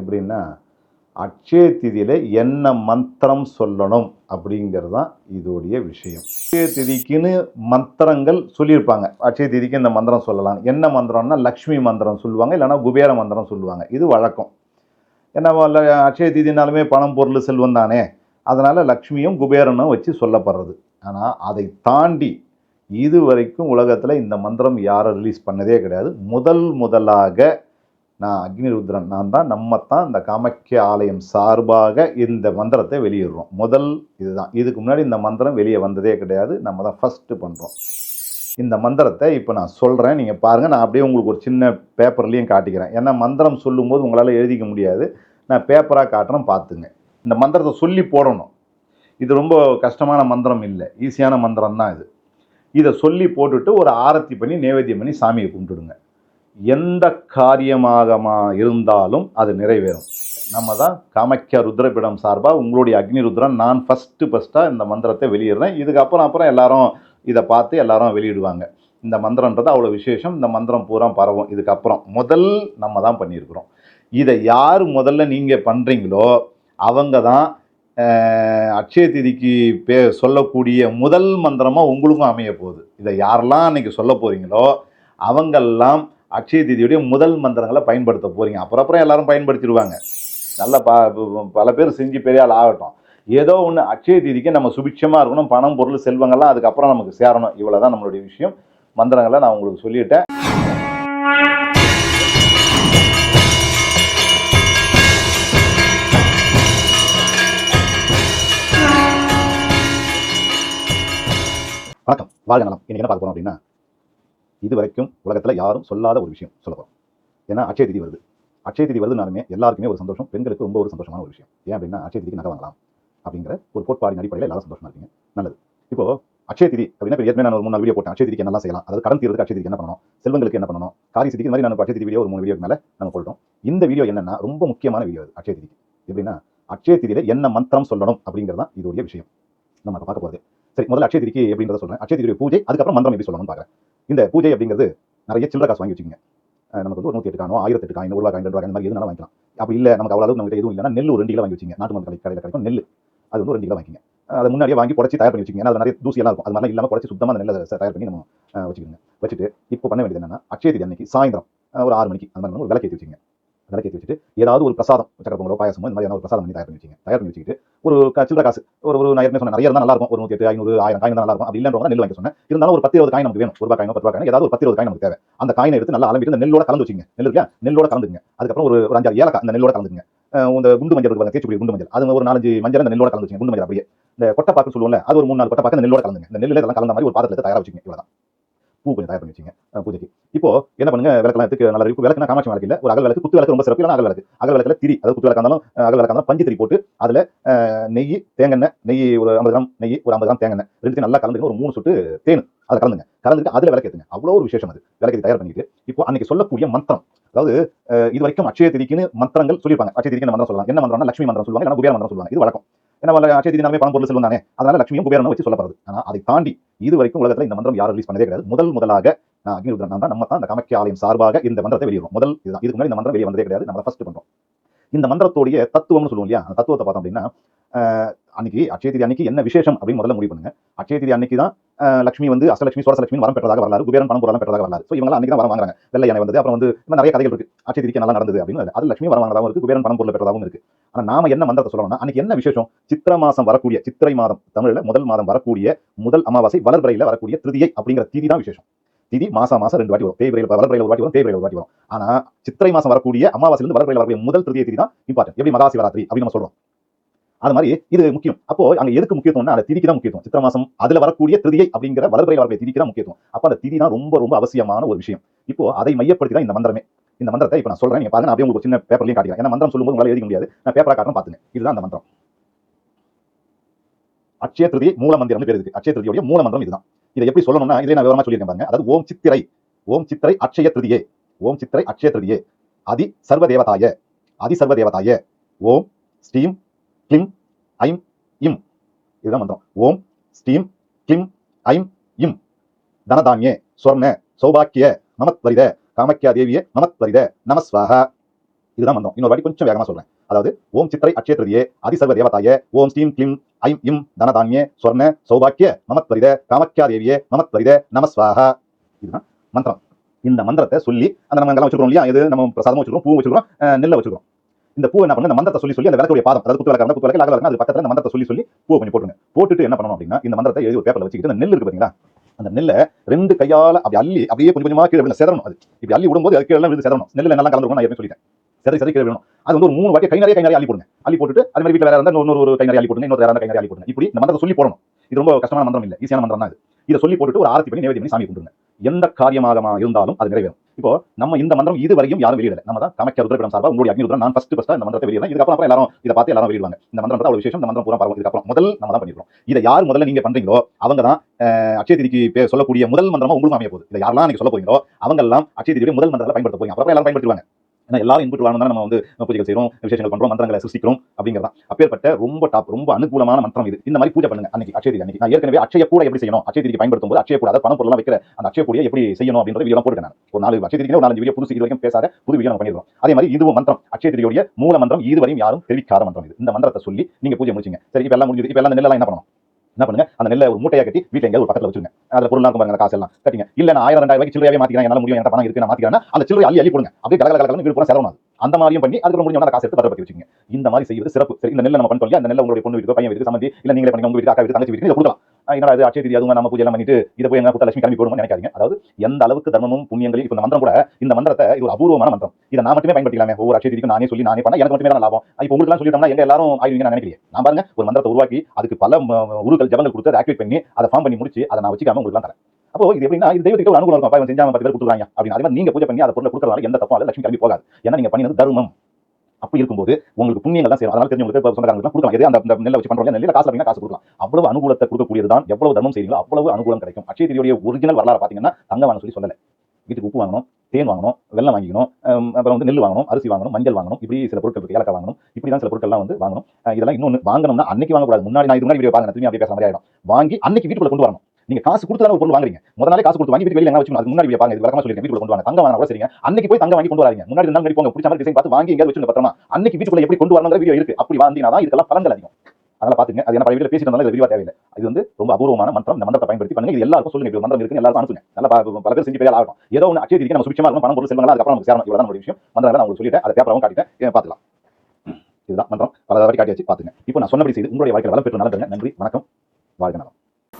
எப்படின்னா அட்சய திதியில் என்ன மந்திரம் சொல்லணும் அப்படிங்கிறது தான் இதோடைய விஷயம். அக்ஷய திதிக்குன்னு மந்திரங்கள் சொல்லியிருப்பாங்க. அக்ஷய திதிக்கு இந்த மந்திரம் சொல்லலாம் என்ன மந்திரம்னா லக்ஷ்மி மந்திரம் சொல்லுவாங்க இல்லைன்னா குபேர மந்திரம் சொல்லுவாங்க. இது வழக்கம். ஏன்னா அக்ஷய திதினாலுமே பணம் பொருள் செல்வம் தானே. அதனால் லக்ஷ்மியும் குபேரனும் வச்சு சொல்லப்படுறது. ஆனால் அதை தாண்டி இது வரைக்கும் உலகத்தில் இந்த மந்திரம் யாரும் ரிலீஸ் பண்ணதே கிடையாது. முதல் முதலாக நான் அக்னிருத்ரன் நான் தான் நம்ம தான் இந்த காமக்கிய ஆலயம் சார்பாக இந்த மந்திரத்தை வெளியிடுறோம். முதல் இதுதான். இதுக்கு முன்னாடி இந்த மந்திரம் வெளியே வந்ததே கிடையாது. நம்ம தான் ஃபஸ்ட்டு பண்ணுறோம் இந்த மந்திரத்தை இப்போ நான் சொல்கிறேன் நீங்கள் பாருங்கள் நான் அப்படியே உங்களுக்கு ஒரு சின்ன பேப்பர்லேயும் காட்டிக்கிறேன். ஏன்னா மந்திரம் சொல்லும்போது உங்களால் எழுதிக்க முடியாது. நான் பேப்பராக காட்டுறேன். பார்த்துங்க. இந்த மந்திரத்தை சொல்லி போடணும். இது ரொம்ப கஷ்டமான மந்திரம் இல்லை. ஈஸியான மந்திரம் தான் இது. இதை சொல்லி போட்டுட்டு ஒரு ஆரத்தி பண்ணி நேவேத்தியம் பண்ணி சாமியை கும்பிட்டுடுங்க. எந்த காரியமாக இருந்தாலும் அது நிறைவேறும். நம்ம தான் காமாக்கியா ருத்ரபிடம் சார்பாக உங்களுடைய அக்னி ருத்ரன் நான் ஃபஸ்ட்டு ஃபஸ்ட்டாக இந்த மந்திரத்தை வெளியிடுறேன். இதுக்கப்புறம் அப்புறம் எல்லாரும் இதை பார்த்து எல்லாரும் வெளியிடுவாங்க. இந்த மந்திரன்றது அவ்வளோ விசேஷம். இந்த மந்திரம் பூரா பரவும். இதுக்கப்புறம் முதல் நம்ம தான் பண்ணியிருக்கிறோம். இதை யார் முதல்ல நீங்கள் பண்ணுறீங்களோ அவங்க தான் அக்ஷய அட்சய திதிக்கு பே சொல்லக்கூடிய முதல் மந்திரமாக உங்களுக்கும் அமைய போகுது. இதை யாரெல்லாம் அன்றைக்கி சொல்ல போகிறீங்களோ அவங்கெல்லாம் அக்ஷய திதியுடைய முதல் மந்திரங்களை பயன்படுத்த போகிறீங்க அப்புறம் அப்புறம் எல்லாரும் பயன்படுத்திடுவாங்க. நல்ல ப ப- பல பேர் செஞ்சு பெரிய ஆள் ஆகட்டும். ஏதோ ஒன்று அக்ஷய திதிக்கு நம்ம சுபிட்சமாக இருக்கணும் பணம் பொருள் செல்வங்கள்லாம் அதுக்கப்புறம் நமக்கு சேரணும். இவ்வளோ தான் நம்மளுடைய விஷயம். மந்திரங்களை நான் உங்களுக்கு சொல்லிட்டேன். வணக்கம். வாழ்க நலம். இன்னைக்கு என்ன பார்க்க போகிறோம் அப்படின்னா இது வரைக்கும் உலகத்தில் யாரும் சொல்லாத ஒரு விஷயம் சொல்லப்போம் ஏன்னா அட்சய திதி வருது. அட்சய திதி வருதுனாலுமே எல்லாருக்குமே ஒரு சந்தோஷம் பெண்களுக்கு ரொம்ப ஒரு சந்தோஷமான ஒரு விஷயம். ஏன் அப்படின்னா அட்சய திதிக்கு நகை வாங்கலாம் அப்படிங்கிற ஒரு கோட்பாடின் அடிப்படையில் எல்லாரும் சந்தோஷமா இருக்கீங்க நல்லது. இப்போ அட்சய திதி அப்படின்னா ஏற்கனவே நான் ஒரு மூணு வீடியோ போட்டேன். அட்சய திதிக்கு என்னெல்லாம் செய்யலாம்? அதாவது கடன் தீர்றதுக்கு அட்சய திதிக்கு என்ன பண்ணணும்? செல்வங்களுக்கு என்ன பண்ணணும்? காரி சிதிக்கு மாதிரி நான் அட்சய திதி வீடியோ ஒரு மூணு வீடியோ மேலே நம்ம போட்டோம். இந்த வீடியோ என்னன்னா ரொம்ப முக்கியமான வீடியோ அது அட்சய திதிக்கு. எப்படின்னா அட்சய திதியில என்ன மந்திரம் சொல்லணும் அப்படிங்கிறது தான் இதோடைய விஷயம். நம்ம பார்க்க போகிறது சரி முதல்ல அட்சய திதிக்கு எப்படின்றத சொல்றேன். அட்சய திதியுடைய பூஜை அதுக்கப்புறம் மந்திரம் எப்படி சொல்லணும்னு பார்க்குறேன். இந்த பூஜை அப்படிங்கிறது நிறைய சில்லற காசு வாங்கி வச்சுக்கோங்க. நமக்கு வந்து ஒரு நூற்றி எட்டு காணும் ஆயிரத்தி எட்டு காயின் ஒரு ரூபா காயின் ரெண்டு ரூபா இந்த மாதிரி எதுனாலும் வாங்கிக்கலாம். அப்படி இல்லை நமக்கு அவ்வளவு நம்ம எதுவும் இல்லைனா நெல் ஒரு ரெண்டு கிலோ வாங்கி வச்சுங்க நாட்டு மருந்து கடை கடையில் கிடைக்கும் நெல் அது வந்து ஒரு ரெண்டு கிலோ வாங்கிங்க அதை முன்னாடியே வாங்கி புடச்சி தயார் பண்ணி வச்சுக்கோங்க. ஏன்னா அது நிறைய தூசியெல்லாம் இருக்கும். அது மாதிரி இல்லாமல் புடச்சி சுத்தமாக அந்த நெல்லை தயார் பண்ணி நம்ம வச்சுக்கோங்க. வச்சுட்டு இப்போ பண்ண வேண்டியது என்னன்னா அட்சய திதி அன்னைக்கு சாயந்தரம் ஒரு ஆறு மணிக்கு அந்த மாதிரி ஒரு விளக்கேற்றி வச்சுங்க விளக்கேற்றி வச்சுட்டு ஏதாவது ஒரு பிரசாதம் சக்கரப்பொங்கலோ பாயசமோ இந்த மாதிரியான ஒரு பிரசாதம் பண்ணி தயார் பண்ணி வச்சுங்க தயார் பண்ணி வச்சுக்கிட்டு ஒரு க- சில்லற காசு ஒரு ஒரு நான் ஏற்கனவே சொன்னேன் நிறைய இருந்தால் நல்லா இருக்கும் ஒரு நூற்றி எட்டு ஐநூறு ஆயிரம் காயின் நல்லா இருக்கும் அப்படி இல்லைன்றவங்க நெல் வாங்கி சொன்னேன். இருந்தாலும் ஒரு பத்து இருபது காயின் நமக்கு வேணும். ஒரு காயினோ பத்து ரூபாய் ஏதாவது ஒரு பத்து இருபது காயின் நமக்கு தேவை. அந்த காயினை எடுத்து நல்லா அலம்பிட்டு நெல்லோட கலந்து வச்சுங்க நெல் இருக்கா நெல்லோட கலந்துங்க அதுக்கப்புறம் ஒரு ஒரு அஞ்சாறு ஏலக்காய் அந்த நெல்லோட கலந்துங்க இந்த குண்டு மஞ்சள் இருக்கு தேய்ச்சி குண்டு மஞ்சள். அது ஒரு நாலஞ்சு மஞ்சள் அந்த நெல்லோட கலந்து வச்சுங்க குண்டு மஞ்சள் அப்படியே. இந்த கொட்டைப்பாக்கு சொல்லுவோம்ல அது ஒரு மூணு நாலு கொட்டைப்பாக்கு அந்த நெல்லோட கலந்துங்க இந்த நெல்லில் இதெல்லாம் கலந்த மாதிரி ஒரு பாத்திரத்தை தயாராக வச்சுங்க இவ்வளவுதான். பூ கொஞ்சம் தயார் பண்ணி வச்சுங்க பூஜைக்கு. இப்போ என்ன பண்ணுங்க? விளக்கெல்லாம் எடுத்து நல்லா இருக்கும் விளக்குனா காமாட்சி விளக்கு இல்லை. ஒரு அகல் விளக்கு குத்து விளக்கு ரொம்ப சிறப்பு. அகல் விளக்கு. அகல் விளக்கில் திரி அதாவது குத்து விளக்கா இருந்தாலும் அகல் விளக்கா இருந்தாலும் பஞ்சு திரி போட்டு அதுல நெய் தேங்கெண்ணெய் நெய் ஒரு ஐம்பது கிராம் நெய் ஒரு ஐம்பது கிராம் தேங்கெண்ணெய் ரெண்டுத்தையும் நல்லா கலந்துக்கணும் ஒரு மூணு சொட்டு தேன் அதை கலந்துங்க. கலந்துட்டு அதுல விளக்கேத்துங்க அவ்வளோ ஒரு விசேஷம் அது. விளக்கு தயார் பண்ணிட்டு இப்போ அன்னைக்கு சொல்லக்கூடிய மந்திரம் அதாவது இது வரைக்கும் அட்சய திதிக்குன்னு மந்திரங்கள் சொல்லியிருப்பாங்க. அட்சய திதிக்கு மந்திரம் சொல்லலாம் என்ன மந்திரம்னா லட்சுமி மந்திரம் சொல்லுவாங்க இல்லைனா குபேர மந்திரம் சொல்லுவாங்க. இது வழக்கம். ஏன்னா வல்ல அட்சய திதினாலுமே பணம் பொருள் செல்வம் தானே. அதனால லட்சுமியும் குபேரனும் வச்சு சொல்லப்படுறது. ஆனா அதை தாண்டி இது வரைக்கும் உலகத்தில் இந்த மந்திரம் யாரும் ரிலீஸ் பண்ணதே கிடையாது. முதல் முதலாக நான் அக்னிருத்ரன் தான் நம்ம தான் இந்த காமாக்கிய ஆலயம் சார்பாக இந்த மந்திரத்தை வெளியிடுறோம். முதல் இதுதான். இதுக்கு முன்னாடி இந்த மந்திரம் வெளியே வந்ததே கிடையாது. நம்ம ஃபர்ஸ்ட் பண்ணுறோம் இந்த மந்திரத்தோடைய தத்துவம்னு சொல்லுவோம் இல்லையா? அந்த தத்துவத்தை பார்த்தோம் அப்படின்னா அன்னைக்கு அட்சய திதி அன்னைக்கு என்ன விசேஷம் அப்படின்னு முதல்ல முடிவு பண்ணுங்க. அட்சய திதி அன்னைக்கு தான் லட்சுமி வந்து அஷ்டலட்சுமி சோரசலட்சுமி வரம் பெற்றதாக வரலாறு குபேரன் பணம் பொருளாம் பெற்றதாக வரலாறு. ஸோ இவங்க அன்றைக்கி தான் வரம் வாங்குறாங்க. வெள்ளை யானை வந்து அப்புறம் வந்து நிறைய கதைகள் இருக்குது ஆட்சி திதிக்கு நல்லா நடந்தது அப்படின்னு அது. லட்சுமி வரம் வாங்குறதாகவும் இருக்குது குபேரன் பணம் பொருள் பெற்றதாகவும் இருக்குது ஆனால் நாம என்ன மந்திரத்தை சொல்லணும்னா அன்னைக்கு என்ன விசேஷம்? சித்திர மாதம் வரக்கூடிய சித்திரை மாதம் தமிழில் முதல் மாதம் வரக்கூடிய முதல் அமாவாசை வளர்பிறையில வரக்கூடிய திருதியை அப்படிங்கிற திதி தான் விசேஷம். திதி மாசம் மாசம் ரெண்டு வாட்டி வரும். தேய்பிரையில் வளர்பிரையில் ஒரு வாட்டி வரும் தேய்பிரையில் ஒரு வாட்டி வரும். ஆனால் சித்திரை மாசம் வரக்கூடிய அமாவாசையிலிருந்து வளர்பிறையில் வரக்கூடிய முதல் திருதியை திதி தான் இம்பார்ட்டன் எப்படி மகாசிவராத்திரி அப்படின்னு நம்ம சொல்கிறோம் அது மாதிரி இது முக்கியம். அப்போ அங்க எதுக்கு முக்கியத்துவம்னா அந்த திதிக்கு தான் முக்கியத்துவம். சித்திர மாசம் அதுல வரக்கூடிய திருதியை அப்படிங்கிற வளர்பிறையில் வரக்கூடிய திதிக்கு தான் முக்கியத்துவம். அப்ப அந்த திதி தான் ரொம்ப ரொம்ப அவசியமான ஒரு விஷயம். இப்போ அதை மையப்படுத்தி தான் இந்த மந்திரமே. இந்த மந்திரத்தை இப்போ நான் சொல்றேன். நீங்க பாருங்க நான் அப்படியே உங்களுக்கு சின்ன பேப்பர்லையும் காட்டிக்கிறேன். ஏன்னா மந்திரம் சொல்லும்போது உங்களால் எழுத முடியாது. நான் பேப்பரா காட்டணும் பாத்துங்க இதுதான் அந்த மந்திரம். அட்சய திருதி மூல மந்திரம்னு பேர் இருக்கு. அட்சய திருதியோட மூல மந்திரம் இதுதான். இதை எப்படி சொல்லணும்னா இதை நான் விவரமா சொல்லியிருக்கேன் பாருங்க. அதாவது ஓம் சித்திரை. ஓம் சித்திரை அட்சய திருதியே. ஓம் சித்திரை அட்சய திருதியே. அதி சர்வ தேவதாய. அதி சர்வ தேவதாய. ஓம் ஸ்ரீம் கிம் ஐம் இம். இதுதான் மந்திரம். ஓம் ஸ்ரீம் கிம் ஐம் இம். தனதானியே ஸ்வர்ண சௌபாக்கிய மமத்வரித காமக்கியா தேவிய மமத்வரித நமஸ்வாகா இதுதான் மந்திரம். இன்னொரு வாட்டி கொஞ்சம் வேகமா சொல்றேன். அதாவது ஓம் சித்திரை அட்சய அதிசர்வ தேவதாய ஓம் ஸ்ரீம் கிளிம் ஐம் இம். தனதான்யே சொர்ண சௌபாக்கிய மமத்வரித காமக்கியா தேவியே மமத்வரித நமஸ்வாகா இதுதான் மந்திரம். இந்த மந்திரத்தை சொல்லி அந்த நம்ம எல்லாம் வச்சுக்கிறோம் இல்லையா? இது நம்ம பிரசாதம் வச்சுக்கிறோம் பூ வச்சுக்கிறோம் நெல்லை வச்சுக்கிறோம் இந்த பூ என்ன பண்ணணும் இந்த மந்திரத்தை சொல்லி சொல்லி அந்த விளக்குடைய பாதம் அதாவது குத்து விளக்கு குத்து விளக்கு அகல அது பக்கத்தில் அந்த மந்திரத்தை சொல்லி சொல்லி பூ கொஞ்சம் போட்டுங்க போட்டுட்டு என்ன பண்ணணும் அப்படின்னா இந்த மந்திரத்தை எழுதி ஒரு பேப்பரில் வச்சுக்கிட்டு அந்த நெல் இருக்கு பார்த்தீங்களா அந்த நெல்லை ரெண்டு கையால் அப்படி அள்ளி அப்படியே கொஞ்சம் கொஞ்சமாக கீழே விழுந்து செதறணும் அது. இப்படி அள்ளி விடும்போது அது கீழே விழுந்து செதறணும். நெல்லில் நல்லா கலந்துருக்கும் நான் ஏற்கனவே சொல்லிட்டேன். சரி சரி கீழே விழணும். அது வந்து ஒரு மூணு வாட்டி கை நிறைய கை நிறைய அள்ளி போடுங்க. அள்ளி போட்டுட்டு அது மாதிரி வீட்டில் வேற இருந்தால் இன்னொரு ஒரு கை நிறைய அள்ளி போடுங்க. இன்னொரு வேற கை நிறைய அள்ளி போடுங்க. இப்படி இந்த மந்திரத்தை சொல்லி போடணும். இது ரொம்ப கஷ்டமான மந்திரம் இல்லை. ஈஸியான மந்திரம் தான் இது இதை சொல்லி போட்டுட்டு ஒரு ஆரத்தி பண்ணி நேவேதி பண்ணி சாமி கும்பிடுங்க. எந்த காரியமாக இருந்தாலும் அது நிறைவேறும். இப்போ நம்ம இந்த மந்திரம் இது வரையும் யாரும் வெளியிடல. நம்ம தான் காமக்கிய ருத்ரபிடம் சார்பாக உங்களுடைய அக்னி நான் ஃபர்ஸ்ட் ஃபர்ஸ்ட் இந்த மந்திரத்தை வெளியிடலாம் இதுக்கப்புறம் அப்புறம் எல்லாரும் இதை பார்த்து எல்லாரும் வெளியிடுவாங்க. இந்த மந்திரம் அவ்வளோ விசேஷம் இந்த மந்திரம் பூரா பரவும் இதுக்கப்புறம் முதல் நம்ம தான் பண்ணிருக்கோம் இதை யார் முதல்ல நீங்க பண்றீங்களோ அவங்க தான் அஹ், திதிக்கு சொல்லக்கூடிய முதல் மந்திரமா உங்களுக்கு அமைய போகுது. இதை யாரெல்லாம் நீங்க சொல்ல போறீங்களோ அவங்க எல்லாம் அட்சய திதியுடைய முதல் மந்திரத்தை பயன்படுத்த போறீங்க. அப்புறம் எல்லாரும் பயன்படுத்துவாங்க ஏன்னா எல்லாரும் இன்புட் வரணும் நம்ம வந்து பூஜைகள் செய்றோம் விசேஷங்கள் பண்றோம் மந்திரங்களை சிருஷ்டிக்கிறோம் அப்படிங்கிறதா அப்பேற்பட்ட ரொம்ப டாப் ரொம்ப அனுகூலமான மந்திரம் இது. இந்த மாதிரி பூஜை பண்ணுங்க அன்னைக்கு அட்சய திதி அன்னைக்கு. நான் ஏற்கனவே அட்சய கூட எப்படி செய்யணும் அட்சய திதிக்கு பயன்படுத்தும் போது அட்சய கூட பணம் பொருளாக வைக்கிற அந்த அட்சய கூடிய எப்படி செய்யணும் அப்படின்றத வீடியோ போட்டுருக்கேன் நான். ஒரு நாலு அட்சய திதிக்கு ஒரு நாலஞ்சு வீடியோ புதுசு இது வரைக்கும் பேசாத புது வீடியோ நம்ம பண்ணிருக்கோம் அதே மாதிரி இதுவும் மந்திரம். அச்சய திதியோடைய மூல மந்திரம் இதுவரையும் யாரும் தெரிவிக்காத மந்திரம் இது. இந்த மந்திரத்தை சொல்லி நீங்க பூஜை முடிச்சிங்க. சரி இப்போ எல்லாம் முடிஞ்சது. இப்போ எல்லாம் நெல்லாம் என்ன பண்ணணும்? என்ன பண்ணுங்க? அந்த நெல்லை ஒரு மூட்டையா கட்டி வீட்டில் எங்க ஒரு பக்கத்தில் வச்சுருங்க. அதில் பொருள் இருக்கும் பாருங்க காசு எல்லாம் கட்டிங்க. இல்ல நான் ஆயிரம் ரெண்டாயிரம் ரூபாய்க்கு சில்லறையாவே மாத்திக்கிறேன். என்னால முடியும். என்கிட்ட பணம் இருக்கு. நான் மாத்திக்கிறேன் அந்த சில்லறை அள்ளி அள்ளி போடுங்க. அப்படியே கலகல கலகலன்னு வீடு போன செலவணும் அந்த மாதிரியும் பண்ணி அதுக்கு முடிஞ்ச காசு எடுத்து பத்திரப்படுத்தி வச்சுங்க இந்த மாதிரி செய்வது சிறப்பு. சரி இந்த நெல்லை நம்ம பண்ணோம் அந்த நெல்லை உங்களுடைய பொண்ணு வீட்டுக்கு பையன் வீட்டுக்கு சம்மந்தி இல்லை நீங்களே பண்ணி உங்க வீட்டுக்கு அக்கா வீட்டுக்கு தங்கச்சி வீட்டுக்கு இதை கொடுக்கலாம். என்னடா இது அட்சய திதி அதுவும் நம்ம பூஜை பண்ணிட்டு இதை போய் எங்க கொடுத்தா லட்சுமி கிளம்பி போடுவோம்னு நினைக்காதீங்க. அதாவது எந்த அளவுக்கு தர்மமும் புண்ணியங்களில் இப்போ இந்த மந்திரம் கூட இந்த மந்திரத்தை இது ஒரு அபூர்வமான மந்திரம். இதை நான் மட்டுமே பயன்படுத்திக்கலாமே. ஒவ்வொரு அட்சய திதிக்கும் நானே சொல்லி நானே பண்ண எனக்கு மட்டுமே தான் லாபம். இப்போ உங்களுக்கு சொல்லிட்டோம்னா எங்க எல்லாரும் ஆயிடுவீங்க நான் நினைக்கிறேன் நான் பாருங்க ஒரு மந்திரத்தை உருவாக்கி அதுக்கு பல ம, உருக்கள் ஜபங்கள் கொடுத்து அதை ஆக்டிவேட் பண்ணி அதை ஃபார்ம் பண்ணி முடிச்சு அதை நான் வச்சுக்காம உங்களுக்கு தரேன். அப்போ இது எப்படின்னா இது தெய்வத்துக்கு ஒரு அனுகூலம் இருக்கும். அப்பா செஞ்சா பத்து பேர் கொடுத்துறாங்க அப்படின்னு. அதே மாதிரி நீங்க பூஜை பண்ணி அதை பொருளை கொடுக்கறதுனால எந்த தப்பும் அதில் லட்சுமி கிளம்பி போகாது. ஏன்னா நீங்க பண்ணினது தர்மம். அப்படி இருக்கும்போது உங்களுக்கு புண்ணியங்கள் தான் சேரும். அதனால தெரிஞ்சவங்களுக்கு சொந்தக்காரங்களுக்கு கொடுக்கலாம். அந்த நெல்லை வச்சு பண்றோம். நெல்லில் காசு அப்படின்னா காசு கொடுக்கலாம். அவ்வளவு அனுகூலத்தை கொடுக்கக்கூடியது தான் எவ்வளவு தர்மம் செய்யுங்களோ அவ்வளவு அனுகூலம் கிடைக்கும். அட்சய திதியுடைய ஒரிஜினல் வரலாறு பாத்தீங்கன்னா தங்க வாங்க சொல்லி சொல்லல. வீட்டுக்கு உப்பு வாங்கணும் தேன் வாங்கணும் வெள்ளம் வாங்கிக்கணும் அப்புறம் வந்து நெல் வாங்கணும் அரிசி வாங்கணும் மஞ்சள் வாங்கணும் இப்படி சில பொருட்கள் இருக்கு. ஏலக்காய் வாங்கணும் இப்படி தான் சில பொருட்கள்லாம் வந்து வாங்கணும். இதெல்லாம் இன்னொன்று வாங்கணும்னா அன்னைக்கு வாங்கக்கூடாது. முன்னாடி நான் இது முன்னாடி வீடியோ பாருங்க திரும்பி அப்படியே பேசுற மாதிரி ஆயிடும். வாங்கி அன்னைக்கு வீட்டுக்குள்ள கொண்டு வரணும். நீங்க காசு கொடுத்து தானே ஒரு பொருள் வாங்குறீங்க. முதல் நாளே காசு கொடுத்து வாங்கி வீட்டு வெளியில என்ன வச்சு முன்னாடி பாருங்க. இது விளக்கமா சொல்லிருக்கேன் வீட்டுக்குள்ள கொண்டு வாங்க. தங்க வாங்க கூட சரிங்க. அன்னைக்கு போய் தங்க வாங்கி கொண்டு வராங்க முன்னாடி ரெண்டு நாள் போங்க. பிடிச்ச மாதிரி டிசைன் பார்த்து வாங்கி எங்கேயாவது வச்சு பத்திரமா. அன்னைக்கு வீட்டுக்குள்ள எப்படி கொண்டு வரணுங்கிற வீடியோ இருக்கு. அப்படி வாங்கினா தான் இதுக்கெல்லாம் பலன்கள் அதிகம். அதெல்லாம் பாத்துங்க அது என்ன பல வீடியோ பேசிட்டு இருந்தாலும் விரிவா தேவையில்லை. இது வந்து ரொம்ப அபூர்வமான மந்திரம். இந்த மந்திரத்தை பயன்படுத்தி பண்ணுங்க. இது எல்லாருக்கும் சொல்லுங்க. இப்படி மந்திரம் இருக்கு எல்லாரும் அனுப்புங்க. நல்லா பல பேர் செஞ்சு பேர் ஆகட்டும். ஏதோ ஒன்று அச்சய நம்ம சுபிச்சமா இருக்கும் பணம் பொருள் செல்வங்களா அதுக்கப்புறம் நமக்கு சேரணும். இவ்வளவு ஒரு விஷயம். மந்திரம் நான் உங்களுக்கு சொல்லிட்டேன். அதை பேப்பராவும் காட்டிட்டேன். பார்த்துக்கலாம். இதுதான் மந்திரம். பல வாட்டி காட்டியாச்சு. பாத்துங்க இப்போ நான் சொன்னபடி செய்து உங்களுடைய வாழ்க்கையில் வளம் பெற்று நடந்துங்க நன்றி. வணக்கம். வாழ்க நலம்.